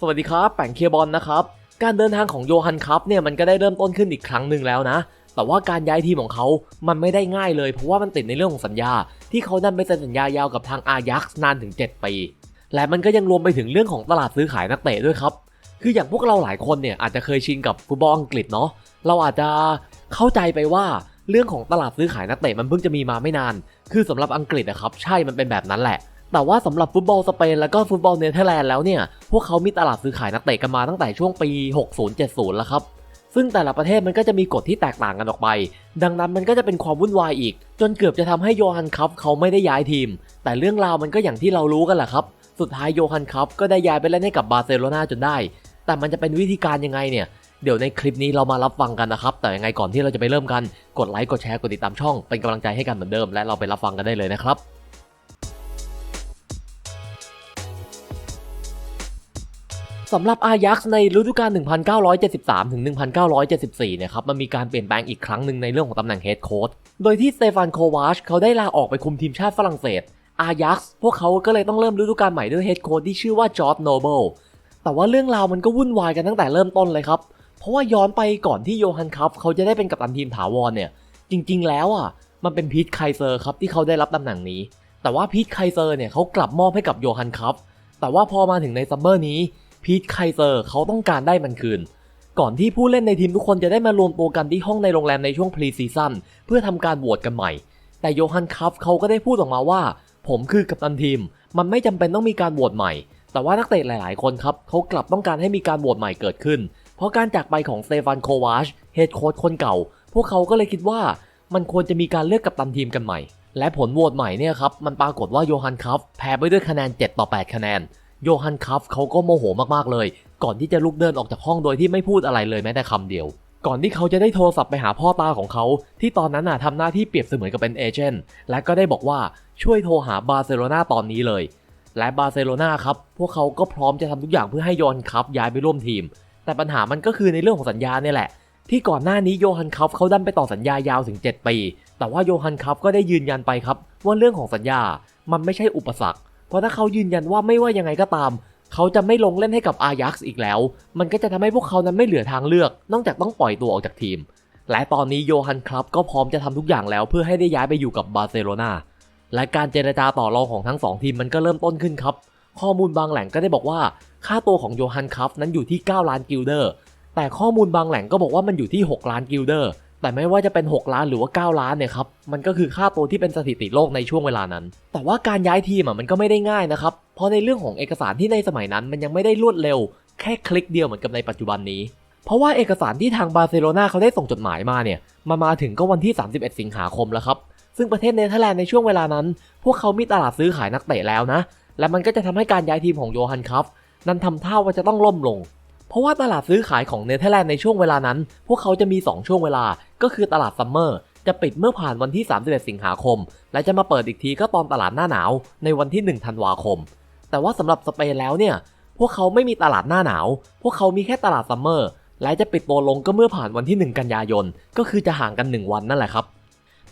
สวัสดีครับแป่งเคียบอลนะครับ การเดินทางของโยฮันคัพเนี่ยมันก็ได้เริ่มต้นขึ้นอีกครั้งหนึ่งแล้วนะ แต่ว่าการย้ายทีมของเขา มันไม่ได้ง่ายเลย เพราะว่ามันติดในเรื่องของสัญญา ที่เขาดันไปเซ็นสัญญายาวกับทางอายักษ์นานถึง 7 ปี และมันก็ยังรวมไปถึงเรื่องของตลาดซื้อขายนักเตะด้วยครับ คืออย่างพวกเราหลายคนเนี่ยอาจจะเคยชินกับฟุตบอลอังกฤษเนาะ เราอาจจะเข้าใจไปว่าเรื่องของตลาดซื้อขายนักเตะมันเพิ่งจะมีมาไม่นาน คือสำหรับอังกฤษนะครับใช่มันเป็นแบบนั้นแหละ แต่ว่าสำหรับฟุตบอลสเปนแล้วก็ฟุตบอลเนเธอร์แลนด์แล้วเนี่ย พวกเขามีตลาดซื้อขายนักเตะกันมาตั้งแต่ช่วงปี 60-70 แล้วครับ ซึ่งแต่ละประเทศมันก็จะมีกฎที่แตกต่างกันออกไป ดังนั้นมันก็จะเป็นความวุ่นวายอีก จนเกือบจะทำให้โยฮันคัพเขาไม่ได้ย้ายทีม แต่เรื่องราวมันก็อย่างที่เรารู้กันแหละครับ สุดท้ายโยฮันคัพก็ได้ย้ายไปเล่นให้กับบาร์เซโลนาจนได้ แต่มันจะเป็นวิธีการยังไงเนี่ย เดี๋ยวในคลิปนี้เรามารับฟังกันนะครับ แต่ยังไงก่อนที่เราจะไปเริ่มกัน กดไลค์ กดแชร์ กดติดตามช่อง เป็นกำลังใจให้กันเหมือนเดิม และเราไปรับฟังกันได้เลยนะครับ สำหรับอายักษ์ในฤดูกาล 1973 ถึง 1974เนี่ยครับ มันมีการเปลี่ยนแปลงอีกครั้งหนึ่งในเรื่องของตำแหน่งเฮดโค้ชโดยที่สเตฟานโควาชเขาได้ลาออกไปคุมทีมชาติฝรั่งเศส อายักษ์พวกเขาก็เลยต้องเริ่มฤดูกาลใหม่ด้วยเฮดโค้ชที่ชื่อว่าจอร์ดโนเบิล แต่ว่าเรื่องราวมันก็วุ่นวายกันตั้งแต่เริ่มต้นเลยครับ เพราะว่าย้อนไปก่อนที่โยฮันคัพเขาจะได้เป็นกัปตันทีมถาวรเนี่ย จริง ๆ แล้วอะ มันเป็นพีทไคเซอร์ครับที่เขาได้รับตำแหน่งนี้ แต่ว่าพีทไคเซอร์เนี่ยเขากลับมอบให้กับโยฮันคัพ แต่ว่าพอมาถึงในซัมเมอร์นี้ พีทไคเซอร์เขาต้องการได้มันคืน ก่อนที่ผู้เล่นในทีมทุกคนจะได้มารวมตัวกันที่ห้องในโรงแรมในช่วงพรีซีซั่นเพื่อทำการโหวตกันใหม่ แต่โยฮันคัพเขาก็ได้พูดออกมาว่า ผมคือกัปตันทีม มันไม่จำเป็นต้องมีการโหวตใหม่ แต่ว่านักเตะหลาย ๆ คนครับเขากลับต้องการให้มีการโหวตใหม่เกิดขึ้น เพราะการจากไปของเตฟานโควาชเฮดโค้ชคนเก่า พวกเขาก็เลยคิดว่ามันควรจะมีการเลือกกัปตันทีมกันใหม่ และผลโหวตใหม่เนี่ยครับ มันปรากฏว่าโยฮันคัฟแพ้ไปด้วยคะแนน 7 ต่อ 8 คะแนน โยฮันคัฟเขาก็โมโหมากๆเลย ก่อนที่จะลุกเดินออกจากห้องโดยที่ไม่พูดอะไรเลยแม้แต่คำเดียว ก่อนที่เขาจะได้โทรศัพท์ไปหาพ่อตาของเขา ที่ตอนนั้นน่ะทำหน้าที่เปรียบเสมือนกับเป็นเอเจนต์และก็ได้บอกว่าช่วยโทรหาบาร์เซโลนาตอนนี้เลย และบาร์เซโลนาครับพวกเขาก็พร้อมจะทำทุกอย่างเพื่อให้ยฮันคัฟย้ายไปร่วมทีม แต่ปัญหามันก็คือในเรื่องของสัญญาเนี่ยแหละที่ก่อนหน้านี้โยฮันคัฟเขาดันไปต่อสัญญายาวถึง 7 ปี แต่ว่าโยฮันคัฟก็ได้ยืนยันไปครับ ว่าเรื่องของสัญญา มันไม่ใช่อุปสรรค เพราะถ้าเขายืนยันว่าไม่ว่ายังไงก็ตาม เขาจะไม่ลงเล่นให้กับอายักษ์อีกแล้ว มันก็จะทำให้พวกเขานั้นไม่เหลือทางเลือก นอกจากต้องปล่อยตัวออกจากทีม และตอนนี้โยฮันครับก็พร้อมจะทำทุกอย่างแล้วเพื่อให้ได้ย้ายไปอยู่กับบาร์เซโลนาและการเจรจาต่อรองของทั้งสองทีมมันก็เริ่มต้นขึ้นครับ ข้อมูลบางแหล่งก็ได้บอกว่า ค่าตัวของโยฮันคัฟนั้นอยู่ที่ 9 ล้านกิลเดอร์ แต่ข้อมูลบางแหล่งก็บอกว่ามันอยู่ที่ 6 ล้านกิลเดอร์ แต่ไม่ว่าจะเป็น 6 ล้านหรือว่า 9 ล้านเนี่ยครับ มันก็คือค่าตัวที่เป็นสถิติโลกในช่วงเวลานั้น แต่ว่าการย้ายทีมอะมันก็ไม่ได้ง่ายนะครับ เพราะในเรื่องของเอกสารที่ในสมัยนั้นมันยังไม่ได้รวดเร็ว แค่คลิกเดียวเหมือนกับในปัจจุบันนี้ เพราะว่าเอกสารที่ทางบาร์เซโลนาเขาได้ส่งจดหมายมาเนี่ย มามาถึงก็วันที่ 31 สิงหาคมแล้วครับ ซึ่งประเทศเนเธอร์แลนด์ในช่วงเวลานั้น พวกเขามีตลาดซื้อขายนักเตะแล้วนะ และมันก็จะทำให้การย้ายทีมของโยฮันคัฟนั้นทำท่าว่าจะต้องล่มลง เพราะว่าตลาดซื้อขายของเนเธอร์แลนด์ในช่วงเวลานั้น พวกเขาจะมี 2 ช่วงเวลา ก็คือตลาดซัมเมอร์จะปิดเมื่อผ่านวันที่ 31 สิงหาคม และจะมาเปิดอีกทีก็ตอนตลาดหน้าหนาว ในวันที่ 1 ธันวาคม แต่ว่าสำหรับสเปนแล้วเนี่ย พวกเขาไม่มีตลาดหน้าหนาว พวกเขามีแค่ตลาดซัมเมอร์ และจะปิดตัวลงก็เมื่อผ่านวันที่ 1 กันยายน ก็คือจะห่างกัน 1 วันนั่นแหละครับ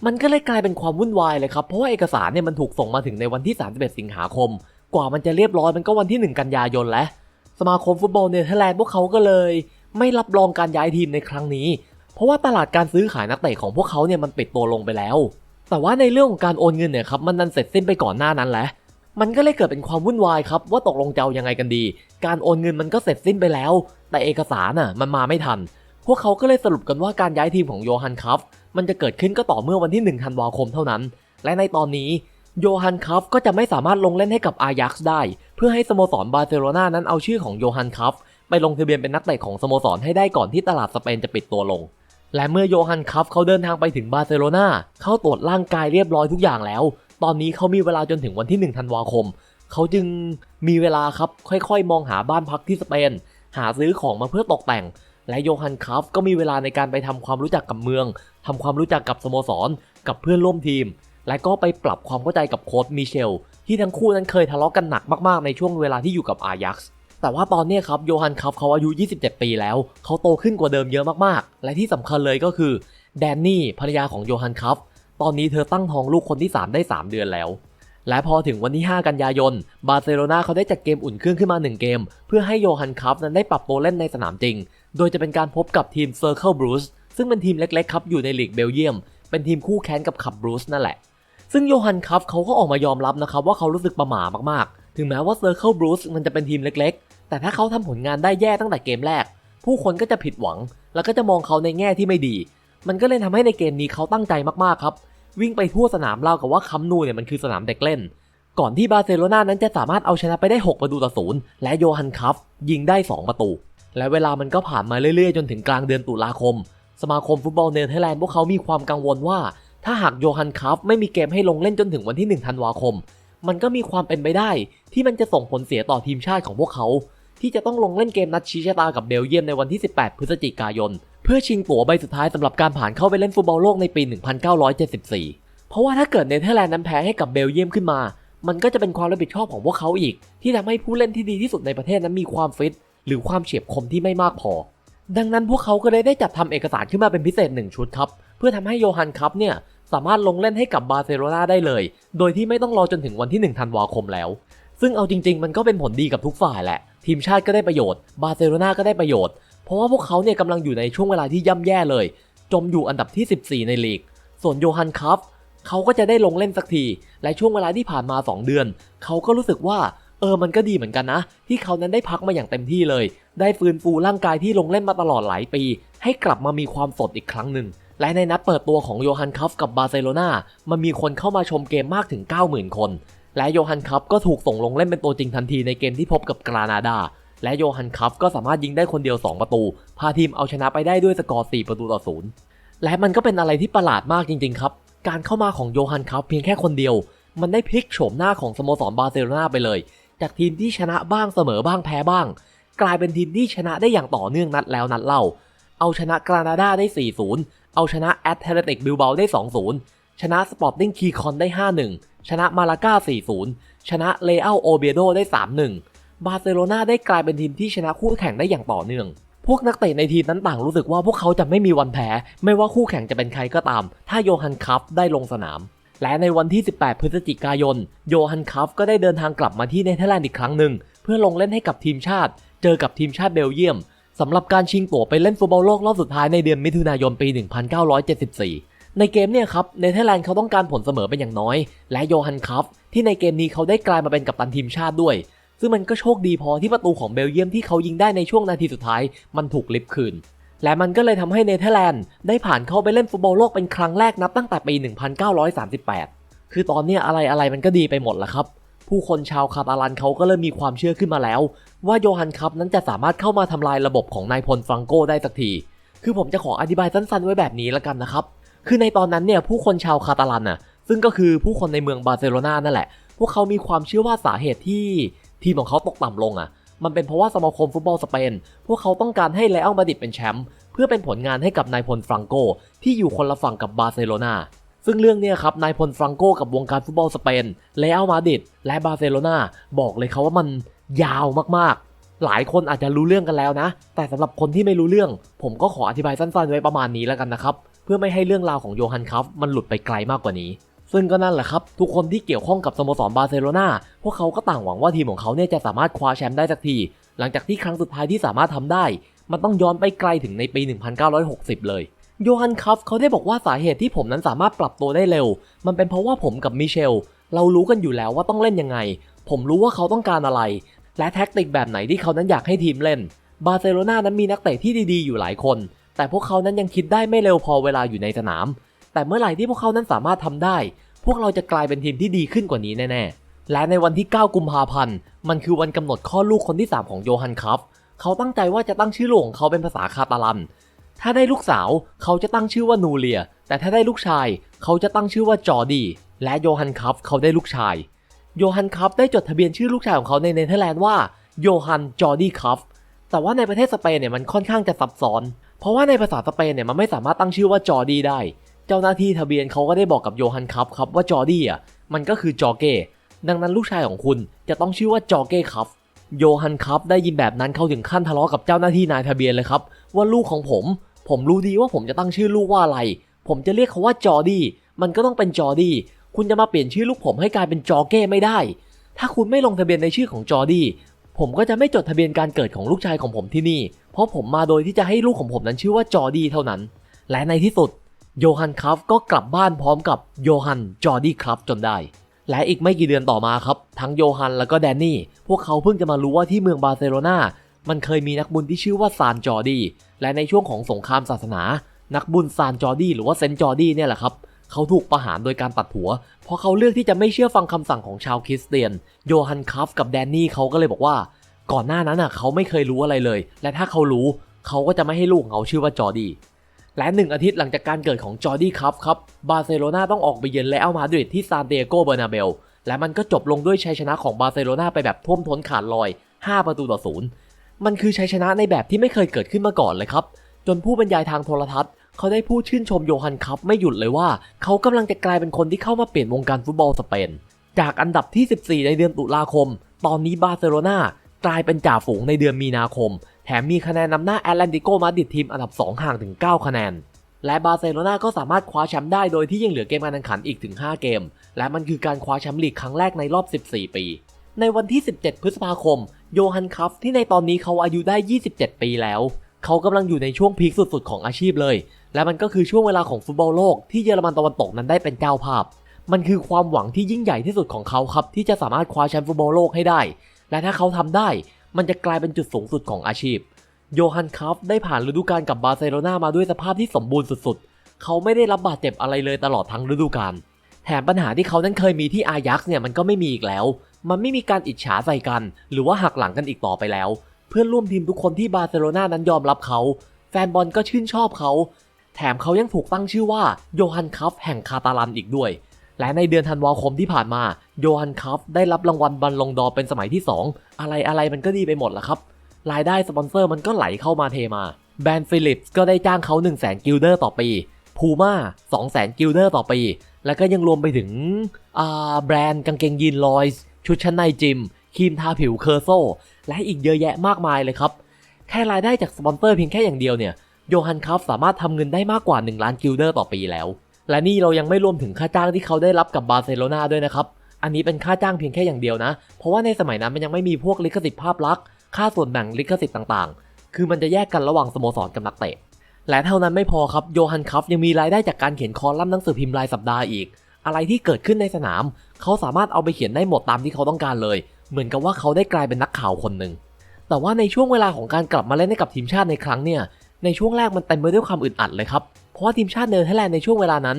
มันก็เลยกลายเป็นความวุ่นวายเลยครับ เพราะว่าเอกสารเนี่ยมันถูกส่งมาถึงในวันที่ 31 สิงหาคม กว่ามันจะเรียบร้อยมันก็วันที่ 1 กันยายนแล้ว สมาคมฟุตบอลเนเธอร์แลนด์พวกเขาก็เลย ไม่รับรองการย้ายทีมในครั้งนี้ เพราะว่าตลาดการซื้อขายนักเตะของพวกเขาเนี่ยมันปิดตัวลงไปแล้ว แต่ว่าในเรื่องของการโอนเงินเนี่ยครับมันนันเสร็จสิ้นไปก่อนหน้านั้นแหล้วมันก็เลยเกิดเป็นความวุ่นวายครับว่าตกลงจะเอายังไงกันดี การโอนเงินมันก็เสร็จสิ้นไปแล้ว แต่เอกสารน่ะมันมาไม่ทัน พวกเขาก็เลยสรุปกันว่าการย้ายทีมของโยฮันคัฟมันจะเกิดขึ้นก็ต่อเมื่อวันที่1ธันวาคมเท่านั้น และในตอนนี้โยฮันคัฟก็จะไม่สามารถลงเล่นให้กับอายักซ์ได้ เพื่อให้สโมสรบาร์เซโลนานั้นเอาชื่อของโยฮันคัฟไปลงทะเบียนเป็นนักเตะของสโมสรให้ได้ก่อนที่ตลาดสเปนจะปิดตัวลง และเมื่อโยฮันคัฟเขาเดินทางไปถึงบาร์เซโลนาเข้าตรวจร่างกายเรียบร้อยทุกอย่างแล้ว ตอนนี้เขามีเวลาจนถึงวันที่1ธันวาคม เขาจึงมีเวลาครับค่อยๆ มองหาบ้านพักที่สเปน หาซื้อของมาเพื่อตกแต่ง และโยฮันคัฟก็มีเวลาในการไปทำความรู้จักกับเมืองทำความรู้จักกับสโมสร กับเพื่อนร่วมทีม และก็ไปปรับความเข้าใจกับโค้ชมิเชล ที่ทั้งคู่นั้นเคยทะเลาะกันหนักมากๆในช่วงเวลาที่อยู่กับอายักซ์แต่ว่าตอนนี้ครับโยฮันคัฟเขาอายุ 27 ปีแล้ว เขาโตขึ้นกว่าเดิมเยอะมากๆ และที่สำคัญเลยก็คือแดนนี่ภรรยาของโยฮันคัฟตอนนี้เธอตั้งท้องลูกคนที่ 3 ได้ 3 เดือนแล้ว และพอถึงวันที่ 5 กันยายน บาร์เซโลนาเขาได้จัดเกมอุ่นเครื่องขึ้นมา 1 เกม เพื่อให้โยฮันคัฟนั้นได้ปรับตัวเล่นในสนามจริง โดยจะเป็นการพบกับทีม Circle Bruce ซึ่งเป็นทีมเล็กๆครับอยู่ในลีกเบลเยียม เป็นทีมคู่แข่งกับขับบรูซนั่นแหละ ซึ่งโยฮันคัฟเขาก็ออกมายอมรับนะครับว่าเขารู้สึกประหม่ามากๆ ถึงแม้ว่า Circle Bruce มันจะเป็นทีมเล็กๆ แต่ถ้าเขาทำผลงานได้แย่ตั้งแต่เกมแรก ผู้คนก็จะผิดหวัง แล้วก็จะมองเขาในแง่ที่ไม่ดี มันก็เลยทำให้ในเกมนี้เขาตั้งใจมากๆครับวิ่งไปทั่วสนามเล่ากับว่าคัมนูเนี่ยมันคือสนามเด็กเล่น ก่อนที่บาร์เซโลนานั้นจะสามารถเอาชนะไปได้ 6 ประตูต่อศูนย์และโยฮันคัฟยิงได้ 2 ประตู และเวลามันก็ผ่านมาเรื่อยๆ จนถึงกลางเดือนตุลาคม สมาคมฟุตบอลเนเธอร์แลนด์พวกเขามีความกังวลว่า ถ้าหากโยฮันคัฟไม่มีเกมให้ลงเล่นจนถึงวันที่ 1 ธันวาคม มันก็มีความเป็นไปได้ ที่มันจะส่งผลเสียต่อทีมชาติของพวกเขา ที่จะต้องลงเล่นเกมนัดชี้ชะตากับเบลเยียมในวันที่ 18 พฤศจิกายน เพื่อชิงตั๋วใบสุดท้ายสำหรับการผ่านเข้าไปเล่นฟุตบอลโลกในปี 1974 เพราะว่าถ้าเกิดเนเธอร์แลนด์นั้นแพ้ให้กับเบลเยียมขึ้นมา มันก็จะเป็นความรับผิดชอบของพวกเขาอีก ที่ทำให้ผู้เล่นที่ดีที่สุดในประเทศนั้นมีความฟิตหรือความเฉียบคมที่ไม่มากพอ ดังนั้นพวกเขาก็เลยได้จัดทำเอกสารขึ้นมาเป็นพิเศษหนึ่งชุดครับ เพื่อทำให้โยฮันคัพเนี่ย สามารถลงเล่นให้กับบาร์เซโลนาได้เลย โดยที่ไม่ต้องรอจนถึงวันที่ 1 ธันวาคมแล้ว ซึ่งเอาจริง ๆ มันก็เป็นผลดีกับทุกฝ่ายแหละ ทีมชาติก็ได้ประโยชน์ บาร์เซโลนาก็ได้ประโยชน์ เพราะว่าพวกเขาเนี่ยกำลังอยู่ในช่วงเวลาที่ย่ำแย่เลย จมอยู่อันดับที่ 14 ในลีก ส่วนโยฮันคัพเขาก็จะได้ลงเล่นสักที และช่วงเวลาที่ผ่านมา 2 เดือน เขาก็รู้สึกว่า เออ มันก็ดีเหมือนกันนะ ที่เขานั้นได้พักมาอย่างเต็มที่เลย ได้ฟื้นฟูร่างกายที่ลงเล่นมาตลอดหลายปี ให้กลับมามีความสดอีกครั้งหนึ่ง และในนัดเปิดตัวของโยฮันคัฟกับบาร์เซโลนามันมีคนเข้ามาชมเกมมากถึง 90,000 คน และโยฮันคัฟก็ถูกส่งลงเล่นเป็นตัวจริงทันทีในเกมที่พบกับกรานาดา และโยฮันคัฟก็สามารถยิงได้คนเดียว 2 ประตู พาทีมเอาชนะไปได้ด้วยสกอร์ 4 ประตูต่อศูนย์และมันก็เป็นอะไรที่ประหลาดมากจริงๆครับ การเข้ามาของโยฮันคัฟเพียงแค่คนเดียว มันได้พลิกโฉมหน้าของสโมสรบาร์เซโลนาไปเลย จากทีมที่ชนะบ้างเสมอบ้างแพ้บ้าง กลายเป็นทีมที่ชนะได้อย่างต่อเนื่องนัดแล้วนัดเล่า เอาชนะกรานาดาได้ 4-0 เอาชนะแอตเลติกบิลเบาได้ 2-0 ชนะสปอร์ติ้งคีคอนได้ 5-1 ชนะมาลาก้า 4-0 ชนะเลอัลโอเบโดได้ 3-1 บาร์เซโลนาได้กลายเป็นทีมที่ชนะคู่แข่งได้อย่างต่อเนื่อง พวกนักเตะในทีมนั้นต่างรู้สึกว่าพวกเขาจะไม่มีวันแพ้ ไม่ว่าคู่แข่งจะเป็นใครก็ตาม ถ้าโยฮันคัฟได้ลงสนาม และในวันที่ 18 พฤศจิกายน โยฮันคัฟก็ได้เดินทางกลับมาที่เนเธอร์แลนด์อีกครั้งหนึ่งเพื่อลงเล่นให้กับทีมชาติ เจอกับทีมชาติเบลเยียม สำหรับการชิงตั๋วไปเล่นฟุตบอลโลกรอบสุดท้ายในเดือนมิถุนายนปี 1974 ในเกมเนี่ยครับเนเธอร์แลนด์เขาต้องการผลเสมอเป็นอย่างน้อย และโยฮันคัฟที่ในเกมนี้เขาได้กลายมาเป็นกัปตันทีมชาติด้วย ซึ่งมันก็โชคดีพอที่ประตูของเบลเยียมที่เขายิงได้ในช่วงนาทีสุดท้าย มันถูกลิฟคืน และมันก็เลยทำให้เนเธอร์แลนด์ได้ผ่านเข้าไปเล่นฟุตบอลโลกเป็นครั้งแรกนับตั้งแต่ปี 1938 คือตอนเนี้ยอะไรอะไรมันก็ดีไปหมดแล้วครับ ผู้คนชาวคาตาลันเขาก็เริ่มมีความเชื่อขึ้นมาแล้ว ว่าโยฮันคัพนั้นจะสามารถเข้ามาทำลายระบบของนายพลฟรังโกได้สักที คือผมจะขออธิบายสั้นๆ ไว้แบบนี้ล้วกันนะครับ คือในตอนนั้นเนี่ยผู้คนชาวคาตาลันน่ะ ซึ่งก็คือผู้คนในเมืองบาร์เซโลนานั่นแหละ พวกเขามีความเชื่อว่าสาเหตุที่ทีมของเขาตกต่ำลงอะ มันเป็นเพราะว่าสมาคมฟุตบอลสเปน พวกเขาต้องการให้เลอัลมาดิดเป็นแชมป์เพื่อเป็นผลงานให้กับนายพลฟรังโกที่อยู่คนละฝั่งกับบาร์เซโลนา ซึ่งเรื่องนี้ครับนายพลฟรังโกกับวงการฟุตบอลสเปนเลอัลมาดริดและบาร์เซโลนาบอกเลยครับว่ามันยาวมากๆ หลายคนอาจจะรู้เรื่องกันแล้วนะ แต่สำหรับคนที่ไม่รู้เรื่อง ผมก็ขออธิบายสั้นๆ ไว้ประมาณนี้แล้วกันนะครับเพื่อไม่ให้เรื่องราวของโยฮันคัฟมันหลุดไปไกลมากกว่านี้ ซึ่งก็นั่นแหละครับ ทุกคนที่เกี่ยวข้องกับสโมสรบาร์เซโลนาพวกเขาก็ต่างหวังว่าทีมของเขาเนี่ยจะสามารถคว้าแชมป์ได้สักที หลังจากที่ครั้งสุดท้ายที่สามารถทำได้ มันต้องย้อนไปไกลถึงในปี 1960 เลย โยฮันคัฟเขาได้บอกว่าสาเหตุที่ผมนั้นสามารถปรับตัวได้เร็ว มันเป็นเพราะว่าผมกับมิเชล เรารู้กันอยู่แล้วว่าต้องเล่นยังไง ผมรู้ว่าเขาต้องการอะไร และแท็กติกแบบไหนที่เขานั้นอยากให้ทีมเล่น บาร์เซโลนานั้นมีนักเตะที่ดีๆอยู่หลายคน แต่พวกเขานั้นยังคิดได้ไม่เร็วพอเวลาอยู่ในสนาม แต่เมื่อไหร่ที่พวกเขานั้นสามารถทำได้ พวกเราจะกลายเป็นทีมที่ดีขึ้นกว่านี้แน่ๆ และในวันที่ 9 กุมภาพันธ์ มันคือวันกำหนดข้อลูกคนที่ 3 ของโยฮันคัฟเขาตั้งใจว่าจะตั้งชื่อลูกของเขาเป็นภาษาคาตาลัน ถ้าได้ลูกสาวเขาจะตั้งชื่อว่านูเลีย แต่ถ้าได้ลูกชายเขาจะตั้งชื่อว่าจอดี และโยฮันคัฟเขาได้ลูกชาย โยฮันคัฟได้จดทะเบียนชื่อลูกชายของเขาในเนเธอร์แลนด์ว่าโยฮันจอดีคัฟแต่ว่าในประเทศสเปนเนี่ยมันค่อนข้างจะซับซ้อน เพราะว่าในภาษาสเปนเนี่ยมันไม่สามารถตั้งชื่อว่าจอดีได้ เจ้าหน้าที่ทะเบียนเขาก็ได้บอกกับโยฮันคัฟครับว่าจอดี้อะมันก็คือจอเก้ดังนั้นลูกชายของคุณจะต้องชื่อว่าจอเก้คัฟโยฮันคัฟได้ยินแบบนั้นเขาถึงขั้นทะเลาะกับเจ้าหน้าที่นายทะเบียนเลยครับ ว่าลูกของผม ผมรู้ดีว่าผมจะตั้งชื่อลูกว่าอะไร ผมจะเรียกเขาว่าจอร์ดี้มันก็ต้องเป็นจอร์ดี้คุณจะมาเปลี่ยนชื่อลูกผมให้กลายเป็นจอเก้ไม่ได้ ถ้าคุณไม่ลงทะเบียนในชื่อของจอร์ดี้ผมก็จะไม่จดทะเบียนการเกิดของลูกชายของผมที่นี่ เพราะผมมาโดยที่จะให้ลูกของผมนั้นชื่อว่าจอร์ดี้เท่านั้น และในที่สุดโยฮันครัฟก็กลับบ้านพร้อมกับโยฮันจอร์ดี้ครับจนได้ และอีกไม่กี่เดือนต่อมาครับ ทั้งโยฮันแล้วก็แดนนี่ พวกเขาเพิ่งจะมารู้ว่าที่เมืองบาร์เซโลนา มันเคยมีนักบุญที่ชื่อว่าซานจอร์ดี้และในช่วงของสงครามศาสนา นักบุญซานจอร์ดี้หรือว่าเซนจอร์ดี้เนี่ยแหละครับเขาถูกประหารโดยการตัดหัว เพราะเขาเลือกที่จะไม่เชื่อฟังคำสั่งของชาวคริสเตียน โยฮันคัฟกับแดนนี่เขาก็เลยบอกว่า ก่อนหน้านั้นอะเขาไม่เคยรู้อะไรเลย และถ้าเขารู้เขาก็จะไม่ให้ลูกของเขาชื่อว่าจอร์ดี้และหนึ่งอาทิตย์หลังจากการเกิดของจอร์ดี้ครับครับบาร์เซโลนาต้องออกไปเยือนและเอามาดริดที่ซานเตียโกเบอร์นาเบลและมันก็จบลงด้วยชัยชนะของบาร์เซโลนาไปแบบท่วมท้นขาดลอย 5 ประตูต่อศูนย์ มันคือชัยชนะในแบบที่ไม่เคยเกิดขึ้นมาก่อนเลยครับ จนผู้บรรยายทางโทรทัศน์ เขาได้พูดชื่นชมโยฮันคัพไม่หยุดเลยว่า เขากำลังจะกลายเป็นคนที่เข้ามาเปลี่ยนวงการฟุตบอลสเปน จากอันดับที่ 14 ในเดือนตุลาคม ตอนนี้บาร์เซโลนากลายเป็นจ่าฝูงในเดือนมีนาคม แถมมีคะแนนนำหน้าแอตแลนติโกมาดริดทีมอันดับ 2 ห่างถึง 9 คะแนน และบาร์เซโลนาก็สามารถคว้าแชมป์ได้โดยที่ยังเหลือเกมการแข่งขันอีกถึง 5 เกม และมันคือการคว้าแชมป์ลีกครั้งแรกในรอบ 14 ปี ในวันที่ 17 พฤษภาคม โยฮันคัฟที่ในตอนนี้เขาอายุได้ 27 ปีแล้ว เขากำลังอยู่ในช่วงพีคสุดๆของอาชีพเลย และมันก็คือช่วงเวลาของฟุตบอลโลกที่เยอรมันตะวันตกนั้นได้เป็นเจ้าภาพ มันคือความหวังที่ยิ่งใหญ่ที่สุดของเขาครับที่จะสามารถคว้าแชมป์ฟุตบอลโลกให้ได้ และถ้าเขาทำได้ มันจะกลายเป็นจุดสูงสุดของอาชีพ โยฮันคัฟได้ผ่านฤดูกาลกับบาร์เซโลนามาด้วยสภาพที่สมบูรณ์สุดๆ เขาไม่ได้รับบาดเจ็บอะไรเลยตลอดทั้งฤดูกาลแถมปัญหาที่เขานั้นเคยมีที่อายักษ์เนี่ยมันก็ไม่มีอีกแล้ว มันไม่มีการอิจฉาใส่กัน หรือว่าหักหลังกันอีกต่อไปแล้ว เพื่อนร่วมทีมทุกคนที่บาร์เซโลนานั้นยอมรับเขา แฟนบอลก็ชื่นชอบเขา แถมเขายังถูกตั้งชื่อว่าโยฮันคัฟแห่งคาตาลันอีกด้วย และในเดือนธันวาคมที่ผ่านมาโยฮันคัฟได้รับรางวัลบัลลงดอเป็นสมัยที่ 2 อะไรอะไรมันก็ดีไปหมดละครับรายได้สปอนเซอร์มันก็ไหลเข้ามาเทมาแบรนด์ฟิลิปส์ก็ได้จ้างเขา1 0 0 0 0แสนกิลเดอร์ต่อปีพูม่า2 0 0 0 0 0กิลเดอร์ต่อปี แล้วก็ยังรวมไปถึงอ่าแบรนด์กางเกงยีนลอยส์ ชุดชั้นในจิม ครีมทาผิวเคอร์โซ และอีกเยอะแยะมากมายเลยครับ แค่รายได้จากสปอนเซอร์เพียงแค่อย่างเดียวเนี่ยโยฮันคัฟสามารถทำเงินได้มากกว่า 1 ล้านกิลเดอร์ต่อปีแล้ว และนี่เรายังไม่รวมถึงค่าจ้างที่เขาได้รับกับบาร์เซโลนาด้วยนะครับอันนี้เป็นค่าจ้างเพียงแค่อย่างเดียวนะ เพราะว่าในสมัยนั้นมันยังไม่มีพวกลิขสิทธิ์ภาพลักษณ์ค่าส่วนแบ่งลิขสิทธิ์ต่างๆ คือมันจะแยกกันระหว่างสโมสรกับนักเตะ และเท่านั้นไม่พอครับโยฮันคัฟยังมีรายได้จากการเขียนคอลัมน์หนังสือพิมพ์รายสัปดาห์อีก อะไรที่เกิดขึ้นในสนาม เขาสามารถเอาไปเขียนได้หมดตามที่เขาต้องการเลย เหมือนกับว่าเขาได้กลายเป็นนักข่าวคนหนึ่งแต่ว่าในช่วงเวลาของการกลับมาเล่นให้กับทีมชาติในครั้งเนี่ยในช่วงแรกมันเต็มไปด้วยความอึดอัดเลยครับเพราะว่าทีมชาติเนเธอร์แลนด์ในช่วงเวลานั้น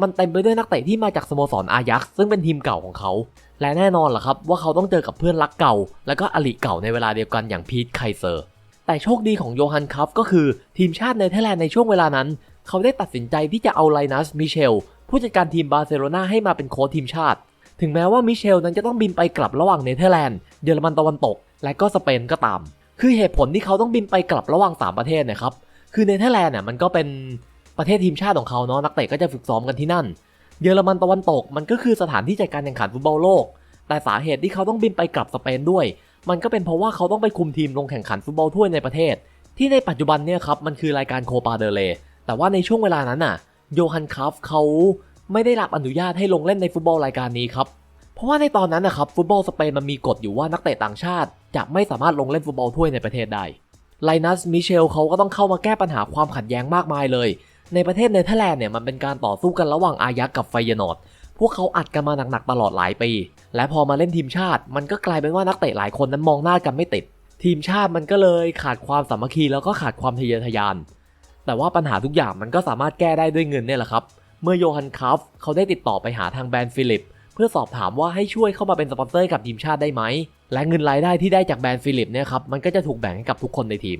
มันเต็มไปด้วยนักเตะที่มาจากสโมสรอายักษ์ซึ่งเป็นทีมเก่าของเขา และแน่นอนล่ะครับว่าเขาต้องเจอกับเพื่อนรักเก่า และก็อลิเก่าในเวลาเดียวกันอย่างพีทไคเซอร์แต่โชคดีของโยฮันคัฟก็คือทีมชาติเนเธอร์แลนด์ในช่วงเวลานั้น เขาได้ตัดสินใจที่จะเอาไลนัสมิเชล ผู้จัดการทีมบาร์เซโลนาให้มาเป็นโค้ชทีมชาติ ถึงแม้ว่ามิเชลนั้นจะต้องบินไปกลับระหว่างเนเธอร์แลนด์ เยอรมันตะวันตก และก็สเปนก็ตาม คือเหตุผลที่เขาต้องบินไปกลับระหว่าง 3 ประเทศนะครับ คือเนเธอร์แลนด์เนี่ยมันก็เป็นประเทศทีมชาติของเขาเนาะนักเตะก็จะฝึกซ้อมกันที่นั่น เยอรมันตะวันตกมันก็คือสถานที่จัดการแข่งขันฟุตบอลโลก แต่สาเหตุที่เขาต้องบินไปกลับสเปนด้วย มันก็เป็นเพราะว่าเขาต้องไปคุมทีมลงแข่งขันฟุตบอลถ้วยในประเทศ ที่ในปัจจุบันเนี่ยครับมันคือรายการโคปาเดเลแต่ว่าในช่วงเวลานั้นน่ะ โยฮันคัฟเขาไม่ได้รับอนุญาตให้ลงเล่นในฟุตบอลรายการนี้ครับ เพราะว่าในตอนนั้นนะครับฟุตบอลสเปนมันมีกฎอยู่ว่านักเตะต่างชาติ จะไม่สามารถลงเล่นฟุตบอลถ้วยในประเทศได้ไลนัสมิเชลเขาก็ต้องเข้ามาแก้ปัญหาความขัดแย้งมากมายเลย ในประเทศเนเธอร์แลนด์เนี่ยมันเป็นการต่อสู้กันระหว่างอายักกับไฟเยนอดพวกเขาอัดกันมาหนักๆตลอดหลายปี และพอมาเล่นทีมชาติ มันก็กลายเป็นว่านักเตะหลายคนนั้นมองหน้ากันไม่ติด ทีมชาติมันก็เลยขาดความสามัคคีแล้วก็ขาดความทะเยอทะยาน แต่ว่าปัญหาทุกอย่างมันก็สามารถแก้ได้ด้วยเงินเนี่ยแหละครับ เมื่อโยฮันคัฟเขาได้ติดต่อไปหาทางแบรนด์ฟิลิปเพื่อสอบถามว่าให้ช่วยเข้ามาเป็นสปอนเซอร์กับทีมชาติได้ไหม และเงินรายได้ที่ได้จากแบรนด์ฟิลิปเนี่ยครับมันก็จะถูกแบ่งให้กับทุกคนในทีม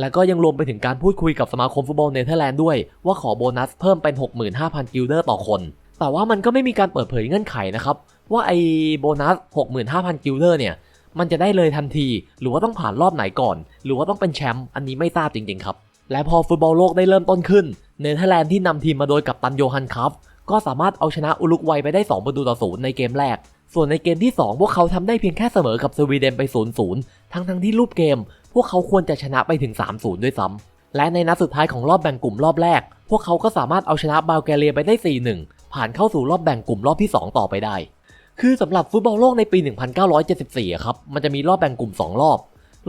และก็ยังรวมไปถึงการพูดคุยกับสมาคมฟุตบอลเนเธอร์แลนด์ด้วยว่าขอโบนัสเพิ่มเป็น 65,000 กิลเดอร์ต่อคน แต่ว่ามันก็ไม่มีการเปิดเผยเงื่อนไขนะครับว่าไอ้โบนัส 65,000 กิลเดอร์เนี่ยมันจะได้เลยทันที หรือว่าต้องผ่านรอบไหนก่อน หรือว่าต้องเป็นแชมป์อันนี้ไม่ทราบจริงๆครับ และพอฟุตบอลโลกได้เริ่มต้นขึ้น เนเธอร์แลนด์ที่นำทีมมาโดยกัปตันโยฮันคัฟก็สามารถเอาชนะอุรุกวัยไปได้ 2 ประตูต่อศูนย์ในเกมแรก ส่วนในเกมที่ 2 พวกเขาทำได้เพียงแค่เสมอกับสวีเดนไป 0-0 ทั้งทั้งที่รูปเกม พวกเขาควรจะชนะไปถึง 3-0 ด้วยซ้ำ และในนัดสุดท้ายของรอบแบ่งกลุ่มรอบแรก พวกเขาก็สามารถเอาชนะบัลแกเรียไปได้ 4-1 ผ่านเข้าสู่รอบแบ่งกลุ่มรอบที่ 2 ต่อไปได้ คือสำหรับฟุตบอลโลกในปี 1974 ครับ มันจะมีรอบแบ่งกลุ่ม 2 รอบ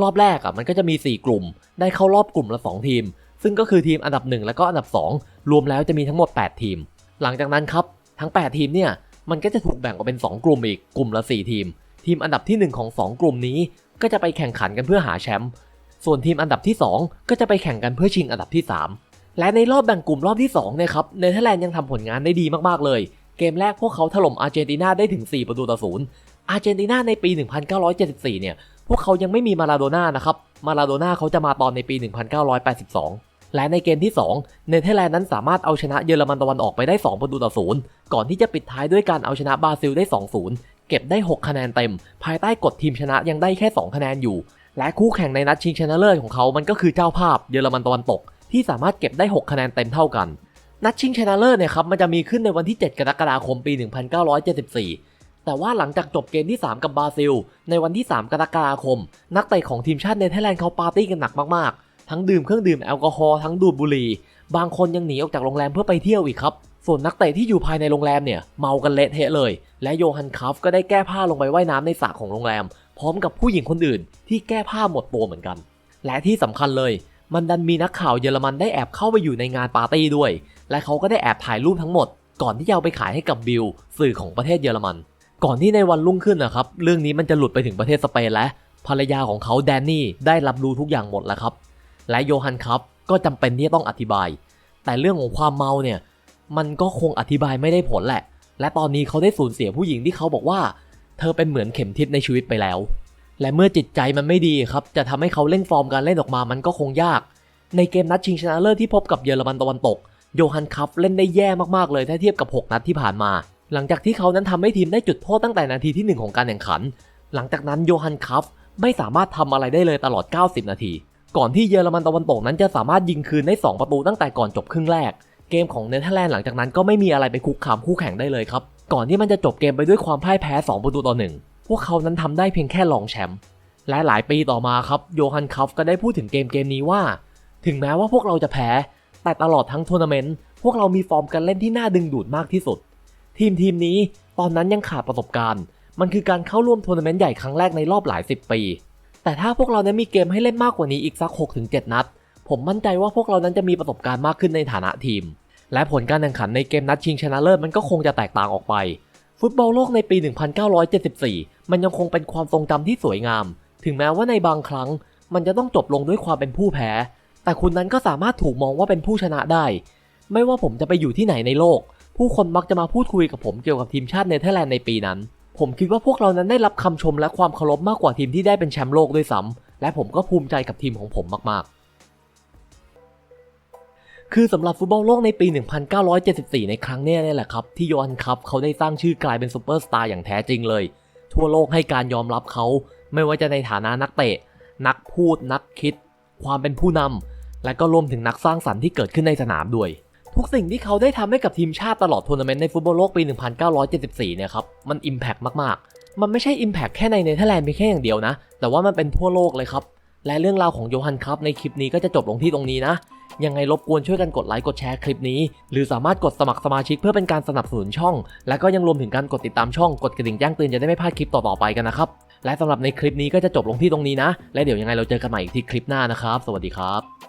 รอบแรกอะมันก็จะมี 4 กลุ่ม ได้เข้ารอบกลุ่มละ 2 ทีม ซึ่งก็คือทีมอันดับ 1 แล้วก็อันดับ 2 รวมแล้วจะมีทั้งหมด 8 ทีม หลังจากนั้นครับทั้ง 8 ทีมเนี่ยมันก็จะถูกแบ่งออกเป็น 2 กลุ่มอีกกลุ่มละ 4 ทีม ทีมอันดับทีหนึ่1 ของ 2 กลุ่มนี้ ก็จะไปแข่งขันกันเพื่อหาแชมป์ส่วนทีมอันดับที่ 2 ก็จะไปแข่งกันเพื่อชิงอันดับที่ 3 และในรอบแบ่งกลุ่มรอบที่2เนี่ยครับเนเธอร์แลนด์ยังทำผลงานได้ดีมากๆเลย เกมแรกพวกเขาถล่มอาร์เจนตินาได้ถึง 4 ประตูต่อศูนย์ อาร์เจนตินาในปี 1974 เนี่ย พวกเขายังไม่มีมาราโดน่านะครับ มาราโดน่าเขาจะมาตอนในปี 1982 และในเกมที่ 2 เนเธอร์แลนด์นั้นสามารถเอาชนะเยอรมันตะวันออกไปได้ 2 ประตูต่อศูนย์ก่อนที่จะปิดท้ายด้วยการเอาชนะบราซิลได้ 2-0 เก็บได้ 6 คะแนนเต็ม ภายใต้กฎทีมชนะยังได้แค่ 2 คะแนนอยู่ และคู่แข่งในนัดชิงชนะเลิศของเขา มันก็คือเจ้าภาพเยอรมันตะวันตก ที่สามารถเก็บได้ 6 คะแนนเต็มเท่ากัน นัดชิงชนะเลิศเนี่ยครับมันจะมีขึ้นในวันที่ 7 กรกฎาคมปี 1974 แต่ว่าหลังจากจบเกมที่ 3 กับบราซิล ในวันที่ 3 กรกฎาคม นักเตะของทีมชาติเนเธอร์แลนด์เขาปาร์ตี้กันหนักมากๆ ทั้งดื่มเครื่องดื่มแอลกอฮอล์ทั้งดูดบุหรี่ บางคนยังหนีออกจากโรงแรมเพื่อไปเที่ยวอีกครับ ส่วนนักเตะที่อยู่ภายในโรงแรมเนี่ยเมากันเละเทะเลย และโยฮันคัฟก็ได้แก้ผ้าลงไปว่ายน้ำในสระของโรงแรม พร้อมกับผู้หญิงคนอื่น ที่แก้ผ้าหมดตัวเหมือนกัน และที่สำคัญเลยมันดันมีนักข่าวเยอรมันได้แอบเข้าไปอยู่ในงานปาร์ตี้ด้วย และเขาก็ได้แอบถ่ายรูปทั้งหมด ก่อนที่จะเอาไปขายให้กับบิลสื่อของประเทศเยอรมัน ก่อนที่ในวันรุ่งขึ้นนะครับ เรื่องนี้มันจะหลุดไปถึงประเทศสเปนและภรรยาของเขาแดนนี่ได้รับรู้ทุกอย่างหมดแล้วครับ และโยฮันครับก็จำเป็นที่จะต้องอธิบาย แต่เรื่องของความเมาเนี่ยมันก็คงอธิบายไม่ได้ผลแหละ และตอนนี้เขาได้สูญเสียผู้หญิงที่เขาบอกว่า เธอเป็นเหมือนเข็มทิศในชีวิตไปแล้ว และเมื่อจิตใจมันไม่ดีครับ จะทำให้เขาเล่นฟอร์มการเล่นออกมามันก็คงยาก ในเกมนัดชิงชนะเลิศที่พบกับเยอรมันตะวันตก โยฮันคัฟเล่นได้แย่มากๆเลยถ้าเทียบกับ 6 นัดที่ผ่านมา หลังจากที่เขานั้นทำให้ทีมได้จุดโทษตั้งแต่นาทีที่ 1 ของการแข่งขัน หลังจากนั้นโยฮันคัฟไม่สามารถทำอะไรได้เลยตลอด 90 นาที ก่อนที่เยอรมันตะวันตกนั้นจะสามารถยิงคืนได้ 2 ประตูตั้งแต่ก่อนจบครึ่งแรก เกมของเนเธอร์แลนด์หลังจากนั้นก็ไม่มีอะไรไปคุกคามคู่แข่งได้เลยครับ ก่อนที่มันจะจบเกมไปด้วยความพ่ายแพ้ 2 ประตูต่อ1พวกเขานั้นทำได้เพียงแค่รองแชมป์และหลายปีต่อมาครับโยฮันคัฟก็ได้พูดถึงเกมเกมนี้ว่า ถึงแม้ว่าพวกเราจะแพ้ แต่ตลอดทั้งทัวร์นาเมนต์พวกเรามีฟอร์มการเล่นที่น่าดึงดูดมากที่สุด ทีมทีมนี้ตอนนั้นยังขาดประสบการณ์ มันคือการเข้าร่วมทัวร์นาเมนต์ใหญ่ครั้งแรกในรอบหลายสิบปี แต่ถ้าพวกเรานั้นมีเกมให้เล่นมากกว่านี้อีกสัก 6-7 นัด ผมมั่นใจว่าพวกเรานั้นจะมีประสบการณ์มากขึ้นในฐานะทีม และผลการแข่งขันในเกมนัดชิงชนะเลิศมันก็คงจะแตกต่างออกไป ฟุตบอลโลกในปี 1974 มันยังคงเป็นความทรงจำที่สวยงาม ถึงแม้ว่าในบางครั้ง มันจะต้องจบลงด้วยความเป็นผู้แพ้ แต่คุณนั้นก็สามารถถูกมองว่าเป็นผู้ชนะได้ ไม่ว่าผมจะไปอยู่ที่ไหนในโลก ผู้คนมักจะมาพูดคุยกับผมเกี่ยวกับทีมชาติเนเธอร์แลนด์ในปีนั้น ผมคิดว่าพวกเรานั้นได้รับคำชมและความเคารพมากกว่าทีมที่ได้เป็นแชมป์โลกด้วยซ้ำและผมก็ภูมิใจกับทีมของผมมาก ๆ คือสำหรับฟุตบอลโลกในปี 1974 ในครั้งนี้นี่แหละครับ ที่ยฮันคัพเขาได้สร้างชื่อกลายเป็นซูเปอร์สตาร์อย่างแท้จริงเลย ทั่วโลกให้การยอมรับเขา ไม่ว่าจะในฐานะนักเตะ นักพูด นักคิด ความเป็นผู้นำและก็รวมถึงนักสร้างสรรค์ที่เกิดขึ้นในสนามด้วย ทุกสิ่งที่เขาได้ทำให้กับทีมชาติตลอดทัวร์นาเมนต์ในฟุตบอลโลกปี 1974 เนี่ยครับ มันอิมแพกมากๆ มันไม่ใช่อิมแพกแค่ในเนเธอร์แลนด์เพียงแค่อย่างเดียวนะ แต่ว่ามันเป็นทั่วโลกเลยครับ และเรื่องราวของโยฮันคัพในคลิปนี้ก็จะจบลงที่ตรงนี้นะ ยังไงรบกวนช่วยกันกดไลค์กดแชร์คลิปนี้ หรือสามารถกดสมัครสมาชิกเพื่อเป็นการสนับสนุนช่อง และก็ยังรวมถึงการกดติดตามช่อง กดกระดิ่งแจ้งเตือนจะได้ไม่พลาดคลิปต่อๆไปกันนะครับ และสำหรับในคลิปนี้ก็จะจบลงที่ตรงนี้นะ และเดี๋ยวยังไงเราเจอกันใหม่อีกที่คลิปหน้านะครับ สวัสดีครับ